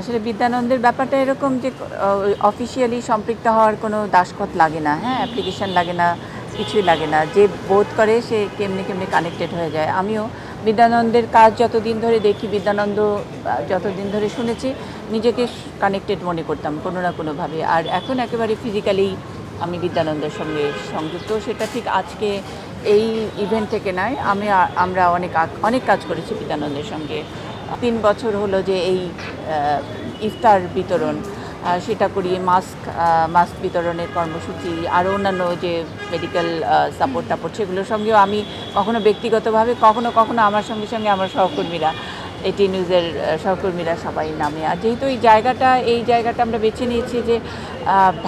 আসলে বিদ্যানন্দের ব্যাপারটা এরকম যে অফিসিয়ালি সম্পৃক্ত হওয়ার কোনো দাসখত লাগে না হ্যাঁ অ্যাপ্লিকেশন লাগে না, কিছুই লাগে না। যে বোধ করে সে কেমনি কেমনি কানেক্টেড হয়ে যায়। আমিও বিদ্যানন্দের কাজ যতদিন ধরে দেখি, বিদ্যানন্দ যতদিন ধরে শুনেছি, নিজেকে কানেক্টেড মনে করতাম কোনো না কোনোভাবে। আর এখন একেবারে ফিজিক্যালি আমি বিদ্যানন্দের সঙ্গে সংযুক্ত। সেটা ঠিক আজকে এই ইভেন্ট থেকে নয়, আমি, আমরা অনেক অনেক কাজ করেছি বিদ্যানন্দের সঙ্গে। তিন বছর হলো যে এই ইফতার বিতরণ। সেটা করি মাস্ক মাস্ক বিতরণের কর্মসূচি আরও অন্যান্য যে মেডিকেল সাপোর্ট টাপোর্ট সেগুলোর সঙ্গেও আমি কখনো ব্যক্তিগতভাবে, কখনো কখনো আমার সঙ্গে সঙ্গে আমার সহকর্মীরা এটি নিউজের সহকর্মীরা সবাই নামে। আর যেহেতু এই জায়গাটা এই জায়গাটা আমরা বেছে নিয়েছি যে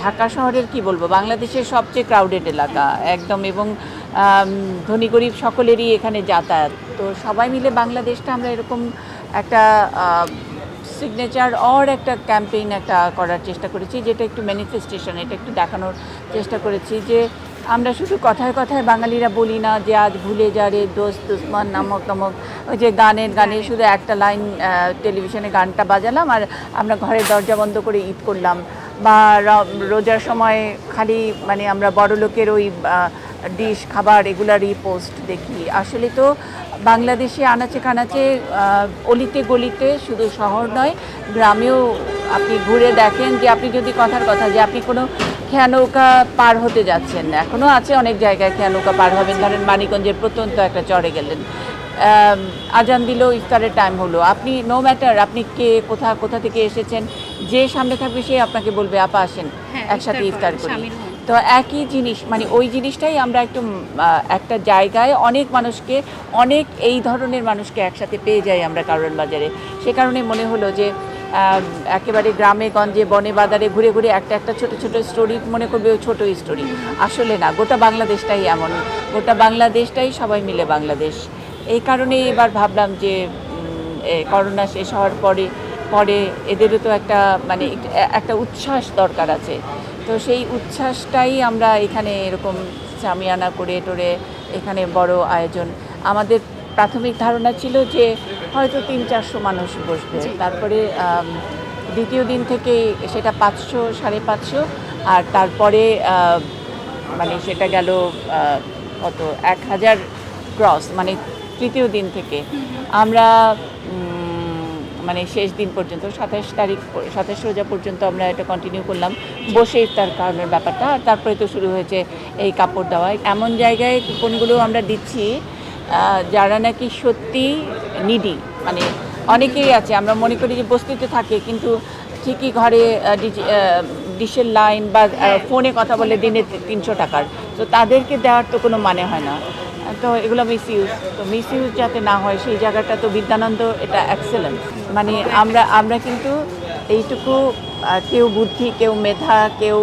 ঢাকা শহরের কি বলব, বাংলাদেশের সবচেয়ে ক্রাউডেড এলাকা, একদম। এবং ধনী গরিব সকলেরই এখানে যাতায়াত। তো সবাই মিলে বাংলাদেশটা আমরা এরকম একটা সিগনেচার অর একটা ক্যাম্পেইন একটা করার চেষ্টা করেছি, যেটা একটু ম্যানিফেস্টেশন এটা একটু দেখানোর চেষ্টা করেছি যে আমরা শুধু কথায় কথায় বাঙালিরা বলি না যে আজ ভুলে যা রে দোস্ত, দুশ্মন নামক নামক, ওই যে গানের, গানে শুধু একটা লাইন টেলিভিশনে গানটা বাজালাম আর আমরা ঘরের দরজা বন্ধ করে ঈদ করলাম। বা রোজার সময় খালি মানে আমরা বড় লোকের ওই ডিশ খাবার এগুলারই পোস্ট দেখি। আসলে তো বাংলাদেশে আনাচে কানাচে অলিতে গলিতে শুধু শহর নয় গ্রামেও আপনি ঘুরে দেখেন যে আপনি যদি কথার কথা যে আপনি কোনো খেয়া নৌকা পার হতে যাচ্ছেন এখনও আছে অনেক জায়গায় খেয়া নৌকা পার হবেন। ধরেন মানিকগঞ্জের প্রত্যন্ত একটা চড়ে গেলেন। আজান দিল ইফতারের টাইম হলো। আপনি নো ম্যাটার আপনি কে কোথা কোথা থেকে এসেছেন যে সামনে থাকবে সে আপনাকে বলবে আপা আসেন হ্যাঁ, একসাথে ইফতার করি। তো একই জিনিস মানে ওই জিনিসটাই আমরা একটু একটা জায়গায় অনেক মানুষকে, অনেক এই ধরনের মানুষকে একসাথে পেয়ে যাই আমরা কারণ বাজারে। সে কারণে মনে হলো যে একেবারে গ্রামে, গঞ্জে, বনে, বাজারে ঘুরে ঘুরে একটা একটা ছোট ছোট স্টোরি মনে করবে ওই ছোটো স্টোরি আসলে না, গোটা বাংলাদেশটাই এমন। গোটা বাংলাদেশটাই সবাই মিলে বাংলাদেশ। এই কারণেই এবার ভাবলাম যে করোনা শেষ হওয়ার পরে পরে এদেরও তো একটা মানে একটা উচ্ছ্বাস দরকার আছে। তো সেই উচ্ছ্বাসটাই আমরা এখানে এরকম সামিয়ানা করে টোরে এখানে বড় আয়োজন। আমাদের প্রাথমিক ধারণা ছিল যে হয়তো তিন চারশো মানুষ বসবে। তারপরে দ্বিতীয় দিন থেকে সেটা পাঁচশো সাড়ে পাঁচশো আর তারপরে মানে সেটা গেল কত? এক হাজার ক্রস মানে তৃতীয় দিন থেকে। আমরা মানে শেষ দিন পর্যন্ত, সাতাশ তারিখ সাতাশ রোজা পর্যন্ত আমরা এটা কন্টিনিউ করলাম। বসে ইফতার কারণের ব্যাপারটা। আর তারপরে তো শুরু হয়েছে এই কাপড় দেওয়া। এমন জায়গায় কুপনগুলো আমরা দিচ্ছি যারা নাকি সত্যি নিডি মানে অনেকেই আছে। আমরা মনে করি যে বস্তিতে থাকে, কিন্তু ঠিকই ঘরে ডিশের লাইন বা ফোনে কথা বলে দিনে তিনশো টাকার। তো তাদেরকে দেওয়ার তো কোনো মানে হয় না। তো এগুলো মিস ইউজ তো মিস ইউজ যাতে না হয়, সেই জায়গাটা তো বিদ্যানন্দ, এটা এক্সেলেন্স মানে আমরা আমরা কিন্তু এইটুকু কেউ বুদ্ধি, কেউ মেধা, কেউ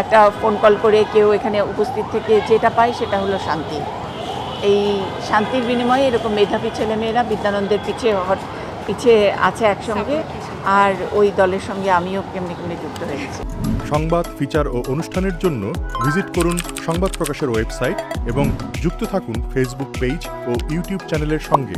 একটা ফোন কল করে কেউ এখানে উপস্থিত থেকে যেটা পায় সেটা হলো শান্তি। এই শান্তির বিনিময়ে এরকম মেধাবী ছেলেমেয়েরা বিদ্যানন্দের পিছিয়ে পিছিয়ে আছে একসঙ্গে। আর ওই দলের সঙ্গে আমিও কেমনি কেমনি যুক্ত হয়েছি সংবাদ ফিচার ও অনুষ্ঠানের জন্য ভিজিট করুন সংবাদ প্রকাশের ওয়েবসাইট এবং যুক্ত থাকুন ফেসবুক পেজ ও ইউটিউব চ্যানেলের সঙ্গে।